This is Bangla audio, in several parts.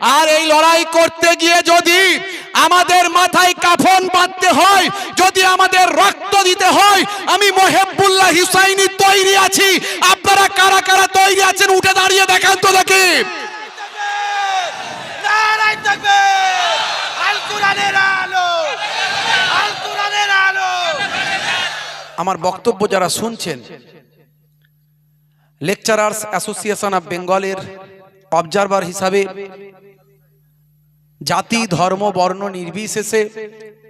আর এই লড়াই করতে গিয়ে যদি আমাদের মাথায় কাফন বাঁধতে হয় যদি আমাদের রক্ত দিতে হয় আমি মোহেবুল্লাহ হিসাইনি তৈরি আছি। আপনারা কারা কারা তৈরি আছেন উঠে দাঁড়িয়ে দেখান তো দেখি। আমার বক্তব্য যারা শুনছেন লেকচারার্স অ্যাসোসিয়েশন অফ বেঙ্গলের অবজারভার হিসাবে জাতি ধর্ম বর্ণ নির্বিশেষে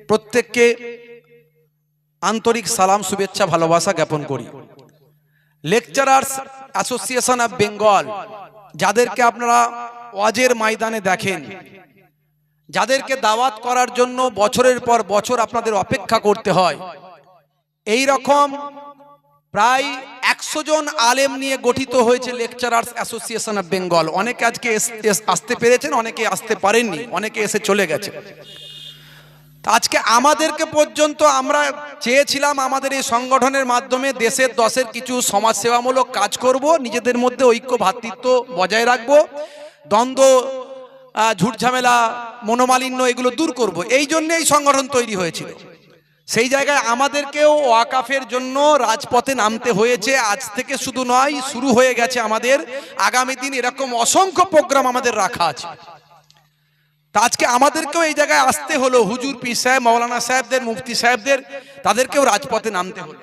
প্রত্যেককে আন্তরিক সালাম শুভেচ্ছা ভালোবাসা জ্ঞাপন করি। লেকচারার্স অ্যাসোসিয়েশন অফ বেঙ্গল যাদেরকে আপনারা ওয়াজের ময়দানে দেখেন যাদেরকে দাওয়াত করার জন্য বছরের পর বছর আপনাদের অপেক্ষা করতে হয় এই রকম প্রায় একশো জন আলেম নিয়ে গঠিত হয়েছে লেকচারার্স অ্যাসোসিয়েশন অফ বেঙ্গল। অনেকে আজকে আসতে পেরেছেন, অনেকে আসতে পারেননি, অনেকে এসে চলে গেছে। আজকে আমাদেরকে পর্যন্ত আমরা চেয়েছিলাম আমাদের এই সংগঠনের মাধ্যমে দেশের দশের কিছু সমাজসেবামূলক কাজ করব, নিজেদের মধ্যে ঐক্য ভ্রাতৃত্ব বজায় রাখব, দ্বন্দ্ব ঝুটঝামেলা, মনোমালিন্য এগুলো দূর করব। এই জন্য এই সংগঠন তৈরি হয়েছিল। সেই জায়গায় আমাদেরকেও ওয়াকাফের জন্য রাজপথে নামতে হয়েছে। আজ থেকে শুধু নয়, শুরু হয়ে গেছে আমাদের। আগামী দিন এরকম অসংখ্য প্রোগ্রাম আমাদের রাখা আছে। আজকে আমাদেরকেও এই জায়গায় আসতে হলো, হুজুর পি সাহেব মৌলানা সাহেবদের, মুফতি সাহেবদের, তাদেরকেও রাজপথে নামতে হলো।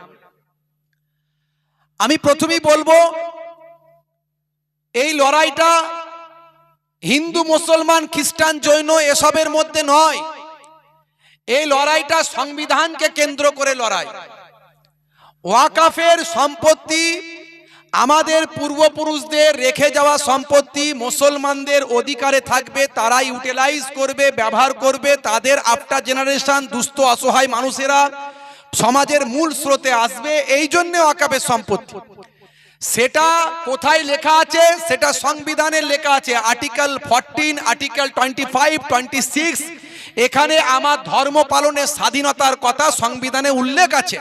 আমি প্রথমেই বলব, এই লড়াইটা হিন্দু, মুসলমান, খ্রিস্টান, জৈন এসবের মধ্যে নয়। এই লড়াইটা সংবিধানকে কেন্দ্র করে লড়াই। ওয়াকাফের সম্পত্তি আমাদের পূর্বপুরুষদের রেখে যাওয়া সম্পত্তি মুসলমানদের অধিকারে থাকবে তারা ইউটিলাইজ করবে, ব্যবহার করবে, তাদের আফটার জেনারেশন দুস্থ, অসহায় মানুষেরা সমাজের মূল স্রোতে আসবে, এই জন্য ওয়াকাফের সম্পত্তি। সেটা কোথায় লেখা আছে? সেটা সংবিধানের লেখা আছে। Article fourteen article twenty five twenty six এখানে আমার ধর্ম পালনের স্বাধীনতার কথা সংবিধানে উল্লেখ আছে।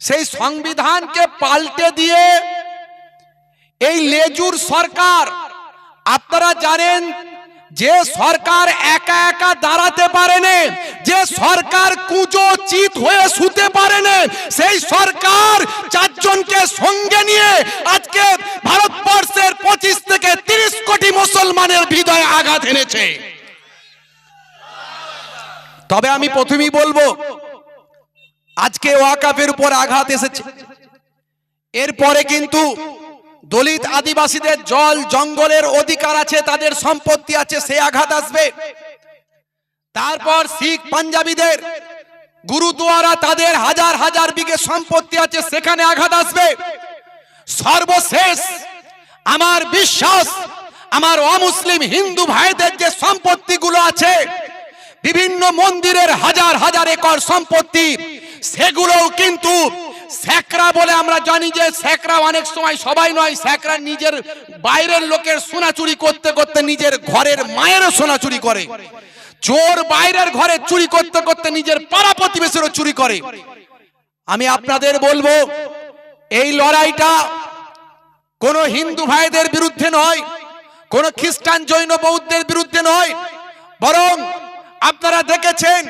সেই সংবিধানকে পাল্টে দিয়ে এই লেজুর সরকার, আপনারা জানেন যে সরকার একা একা দাঁড়াতে পারেনি, যে সরকার কুচো চিত হয়ে শুতে পারেনি, সেই সরকার চারজনকে সঙ্গে নিয়ে আজকে ভারতবর্ষের পঁচিশ থেকে তিরিশ কোটি মুসলমানের হৃদয়ে আঘাত এনেছে। তবে আমি প্রথমেই বলব, আজকে ওয়াকাফের উপর আঘাত এসেছে। এরপরে কিন্তু দলিত আদিবাসীদের জল, জঙ্গলের অধিকার আছে, তাদের সম্পত্তি আছে, সে আঘাত আসবে। তারপর শিখ পাঞ্জাবিদের গুরুদুয়ারা, তাদের হাজার হাজার বিঘে সম্পত্তি আছে, সেখানে আঘাত আসবে। সর্বশেষ আমার বিশ্বাস, আমার অমুসলিম হিন্দু ভাইদের যে সম্পত্তিগুলো আছে বিভিন্ন মন্দিরের হাজার হাজার একর সম্পত্তি, সেগুলোও কিন্তু স্যাকরা বলে আমরা জানি যে স্যাকরা অনেক সময় সবাই নয় স্যাকরা নিজের বাইরের লোকের সোনা চুরি করতে করতে নিজের ঘরের মায়েরও সোনা চুরি করে। চোর বাইরের ঘরে চুরি করতে করতে নিজের পাড়া প্রতিবেশীরও চুরি করে। আমি আপনাদের বলব, এই লড়াইটা কোন হিন্দু ভাইদের বিরুদ্ধে নয়, কোন খ্রিস্টান জৈন বৌদ্ধের বিরুদ্ধে নয়, বরং আপনারা দেখেছেন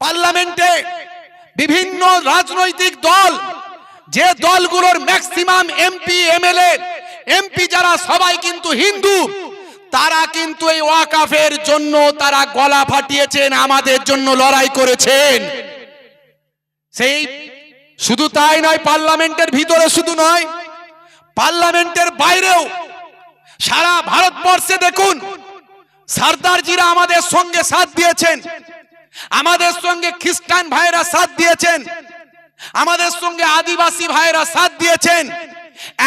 পার্লামেন্টে বিভিন্ন রাজনৈতিক দল, যে দলগুলোর ম্যাক্সিমাম এমপি, এমএলএ, এমপি যারা সবাই কিন্তু হিন্দু, তারা কিন্তু এই ওয়াকাফের জন্য তারা গলা ফাটিয়েছেন, আমাদের জন্য লড়াই করেছেন। সেই শুধু তাই নয়, পার্লামেন্টের ভিতরে শুধু নয়, পার্লামেন্টের বাইরেও সারা ভারতবর্ষে দেখুন সর্দারজিরা আমাদের সঙ্গে সাথ দিয়েছেন। আমাদের সঙ্গে খ্রিস্টান ভাইরা সাথ দিয়েছেন। আমাদের সঙ্গে আদিবাসী ভাইরা সাথ দিয়েছেন।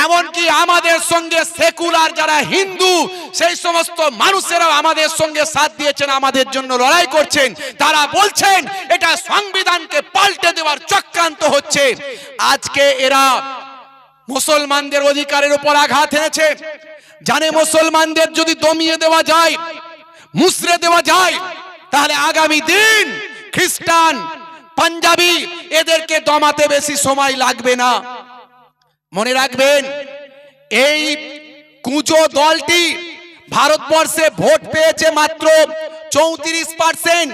এমনকি আমাদের সঙ্গে সেকুলার যারা হিন্দু, সেই সমস্ত মানুষেরাও আমাদের সঙ্গে সাথ দিয়েছেন, আমাদের জন্য লড়াই করছেন। তারা বলছেন, এটা সংবিধানকে পাল্টে দেওয়ার চক্রান্ত হচ্ছে। আজকে এরা মুসলমানদের অধিকারের উপর আঘাত এনেছে। জানে মুসলমানদের যদি দমিয়ে দেওয়া যায় মুসরে দেওয়া যায়। তাহলে আগামী দিন খ্রিস্টান, পাঞ্জাবি এদেরকে দমাতে বেশি সময় লাগবে না। মনে রাখবেন, এই কুচো দলটি ভারতবর্ষে ভোট পেয়েছে মাত্র চৌত্রিশ পার্সেন্ট।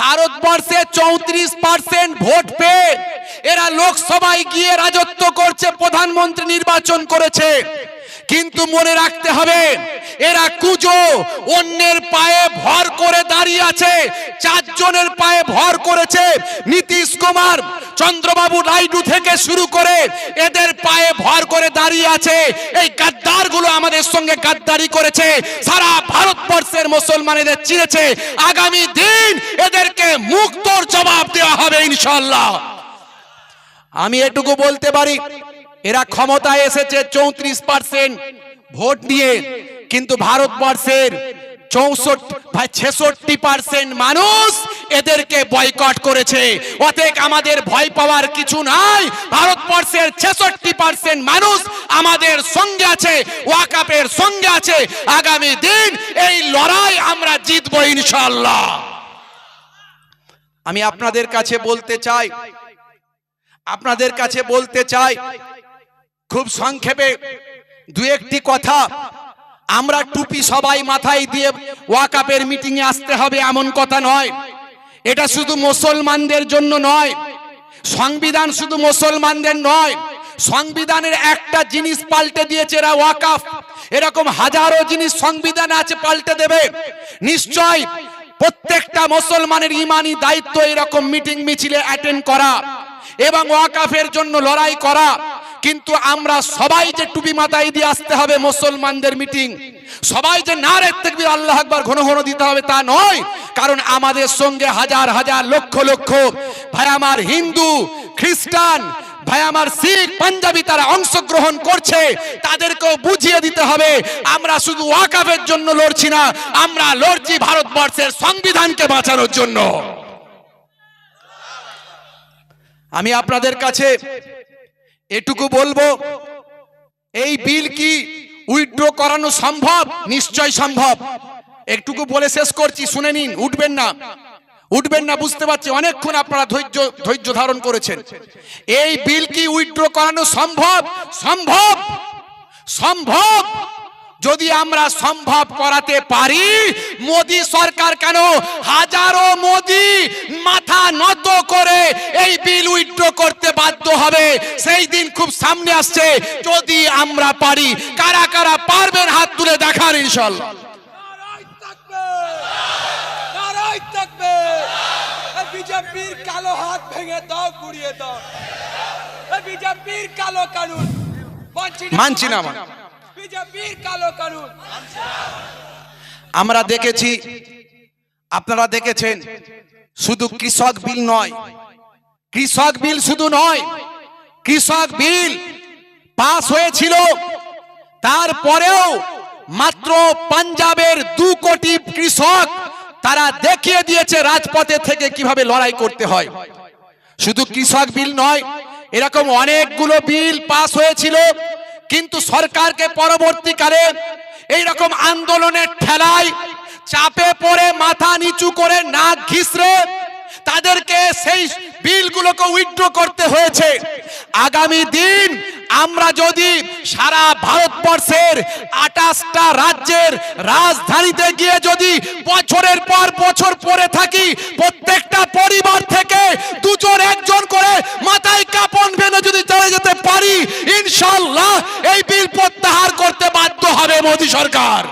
ভারতবর্ষে চৌত্রিশ পার্সেন্ট ভোট পেয়ে এরা লোকসভায় গিয়ে রাজত্ব করছে, প্রধানমন্ত্রী নির্বাচন করেছে। কিন্তু মনে রাখতে হবে, এরা কুজো, অন্যের পায়ে ভর করে দাঁড়িয়ে আছে, চারজনের পায়ে ভর করেছে। নীতিশ কুমার, চন্দ্রবাবু নাইডু থেকে শুরু করে এদের পায়ে ভর করে দাঁড়িয়ে আছে। এই গাদ্দারগুলো আমাদের সঙ্গে গাদ্দারি করেছে। সারা ভারতবর্ষের মুসলমানেদের চিনেছে। আগামী দিন এদেরকে মুক্তর জবাব দেওয়া হবে ইনশাল্লাহ আমি এটুকু বলতে পারি, এরা ক্ষমতায় এসেছে চৌত্রিশ পার্সেন্ট ভোট নিয়ে কিন্তু ভারতবর্ষের চৌষট্টি ছেষট্টি পার্সেন্ট মানুষ এদেরকে বয়কট করেছে। অতএব আমাদের ভয় পাওয়ার কিছু নাই। ভারতবর্ষের ছেষট্টি পার্সেন্ট মানুষ আমাদের সঙ্গে আছে, ওয়াকাপের সঙ্গে আছে। আগামী দিন এই লড়াই আমরা জিতবো ইনশাল্লাহ আমি আপনাদের কাছে বলতে চাই আপনাদের কাছে বলতে চাই, খুব সংক্ষেপে দু একটি কথা। আমরা টুপি সবাই মাথায় দিয়ে ওয়াকাপের মিটিং এ আসতে হবে এমন কথা নয়। এটা শুধু মুসলমানদের জন্য নয়। সংবিধান শুধু মুসলমানদের নয়। সংবিধানের একটা জিনিস পাল্টে দিয়েছে এরা ওয়াকাফ এরকম হাজারো জিনিস সংবিধান আছে পাল্টে দেবে। নিশ্চয় প্রত্যেকটা মুসলমানের ইমানি দায়িত্ব এরকম মিটিং মিছিলে অ্যাটেন্ড করা। এবং ওয়াকাফের জন্য লড়াই করা। কিন্তু আমরা সবাই যে টুপি মাথায় দিয়ে আসতে হবে মুসলমানদের মিটিং, সবাই যে নারে তেকবির আল্লাহ আকবার ঘন ঘন দিতে হবে তা নয়, কারণ আমাদের সঙ্গে হাজার হাজার লক্ষ লক্ষ, ভাই আমার হিন্দু, খ্রিস্টান, ভাই আমার শিখ, পাঞ্জাবি তারা অংশগ্রহণ করছে, তাদেরকেও বুঝিয়ে দিতে হবে, আমরা শুধু ওয়াকাফের জন্য লড়ছি না, আমরা লড়ছি ভারতবর্ষের সংবিধানকে বাঁচানোর জন্য। আমি আপনাদের কাছে এটুকু বলব, এই বিল কি উইথড্র করানো সম্ভব? নিশ্চয় সম্ভব। একটুকু বলে শেষ করছি, শুনে নিন, উঠবেন না। উঠবেন না, বুঝতে পারছি, অনেকক্ষণ আপনারা ধৈর্য ধৈর্য ধারণ করেছেন। এই বিল কি উইথড্র করানো সম্ভব? সম্ভব! সম্ভব! যদি আমরা সম্ভব করাতে পারি, মোদি সরকার কেন হাজারো মোদি মাথা নত করে এই বিল উইথড্র করতে বাধ্য হবে? সেই দিন খুব সামনে আসছে, যদি আমরা পারি। কারা কারা পারবেন হাত তুলে দেখার থাকবে বিজেপির কালো হাত ভেঙে দাও, গুড়িয়ে দাও। বিজেপির কালো কানুন। মানছি না। আমরা দেখেছি, আপনারা দেখেছেন, শুধু কৃষক বিল নয়। কৃষক বিল শুধু নয়, কৃষক বিল পাস হয়েছিল। তারপরেও মাত্র পাঞ্জাবের দু কোটি কৃষক তারা দেখিয়ে দিয়েছে রাজপথে থেকে কীভাবে লড়াই করতে হয়। শুধু কৃষক বিল নয়, এরকম অনেকগুলো বিল পাস হয়েছিল। কিন্তু সরকারকে পরবর্তীকালে এই রকম আন্দোলনের ঠেলায় চাপে পড়ে, মাথা নিচু করে, নাক ঘিসড়ে তাদেরকে সেই বিলগুলোকে উইথড্র করতে হয়েছে। আগামী দিন আমরা যদি সারা ভারতবর্ষের আটাশটা রাজ্যের রাজধানীতে গিয়ে যদি বছরের পর বছর পরে থাকি, প্রত্যেকটা পরিবার থেকে দুজন একজন করে মাথায় কাপন বেঁধে যদি চলে যেতে পারি ইনশাল্লাহ এই বিল প্রত্যাহার করতে বাধ্য হবে মোদী সরকার।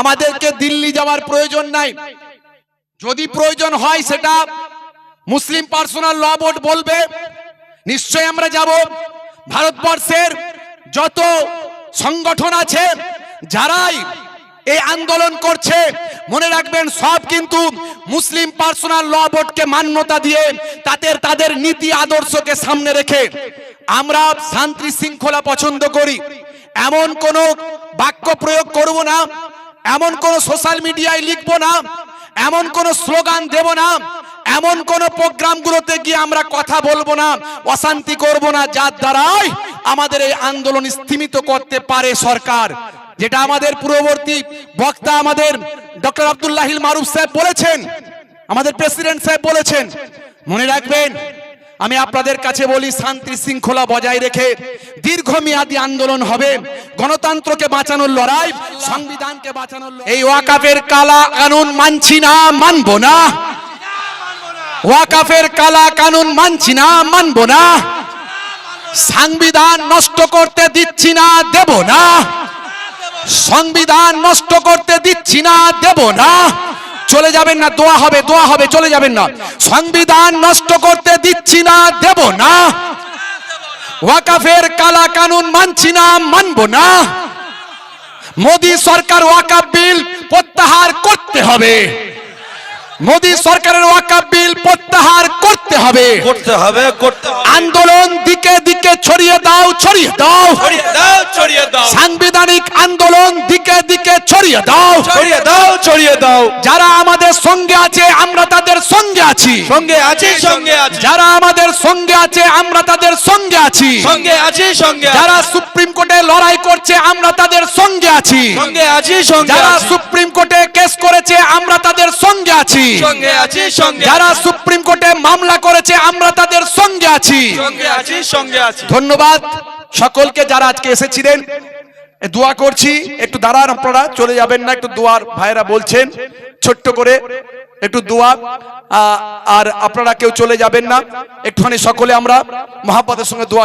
আমাদেরকে দিল্লি যাওয়ার প্রয়োজন নাই। যদি প্রয়োজন হয় সেটা মুসলিম পার্সোনাল ল বোর্ড বলবে নিশ্চয় আমরা যাব। ভারতবর্ষের যত সংগঠন আছে, যারাই এই আন্দোলন করছে, মনে রাখবেন সব কিন্তু মুসলিম পার্সোনাল ল বোর্ডকে মান্যতা দিয়ে তাদের তাদের নীতি আদর্শকে সামনে রেখে আমরা শান্তি শৃঙ্খলা পছন্দ করি। এমন কোন বাক্য প্রয়োগ করব না, এমন কোন সোশ্যাল মিডিয়ায় লিখব না, এমন কোন স্লোগান দেব না এমন কোন প্রোগ্রামগুলোতে গিয়ে আমরা কথা বলব না, অশান্তি করব না, যার দ্বারাই আমাদের এই আন্দোলন স্থিমিত করতে পারে সরকার। যেটা আমাদের পূর্ববর্তী বক্তা আমাদের ডক্টর আব্দুল্লাহিল মারুফ সাহেব বলেছেন, আমাদের প্রেসিডেন্ট সাহেব বলেছেন, মনে রাখবেন, আমি আপনাদের কাছে বলি, শান্তি শৃঙ্খলা বজায় রেখে দীর্ঘমেয়াদী আন্দোলন হবে। গণতন্ত্রকে বাঁচানোর লড়াই, সংবিধানকে বাঁচানোর এই ওয়াকাফের কালা কানুন মানছি না, মানবো না। ওয়াকাফের কালা কানুন মানছি না, মানব না। সংবিধান নষ্ট করতে দিচ্ছি না, দেব না। সংবিধান নষ্ট করতে দিচ্ছি না, দেব না। চলে যাবেন না, দোয়া হবে দোয়া হবে, চলে যাবেন না। সংবিধান নষ্ট করতে দিচ্ছি না, দেব না। ওয়াকাফের কালা কানুন মানছি না, মানব না। মোদী সরকার ওয়াকাফ বিল প্রত্যাহার করতে হবে। মোদী সরকারের ওয়াকাফ বিল প্রত্যাহার করতে হবে। করতে হবে করতে আন্দোলন দিকে দিকে ছড়িয়ে দাও ছড়িয়ে দাও। ছড়িয়ে দাও ছড়িয়ে দাও। সাংবিধানিক আন্দোলন দিকে দিকে ছড়িয়ে দাও। ছড়িয়ে দাও ছড়িয়ে দাও। যারা আমাদের সঙ্গে আছে আমরা তাদের সঙ্গে আছি। সঙ্গে আছি সঙ্গে আছি। যারা আমাদের সঙ্গে আছে আমরা তাদের সঙ্গে আছি। সঙ্গে আছি সঙ্গে আছি। যারা সুপ্রিম কোর্টে লড়াই করছে আমরা তাদের সঙ্গে আছি। সঙ্গে আছি সঙ্গে যারা সুপ্রিম কোর্টে কেস করেছে আমরা তাদের সঙ্গে আছি সঙ্গে আছি সঙ্গে যারা সুপ্রিম কোর্টে মামলা করেছে আমরা তাদের সঙ্গে আছি। সঙ্গে আছি সঙ্গে আছি। ধন্যবাদ। সকলকে যারা আজকে এসেছিলেন দোয়া করছি। একটু দাঁড়ান আপনারা চলে যাবেন না একটু দোয়ার ভাইরা বলছেন ছোট্ট করে একটু দোয়া। আর আপনারা কেউ চলে যাবেন না একটুখানি সকলে আমরা মহাপদের সঙ্গে দোয়া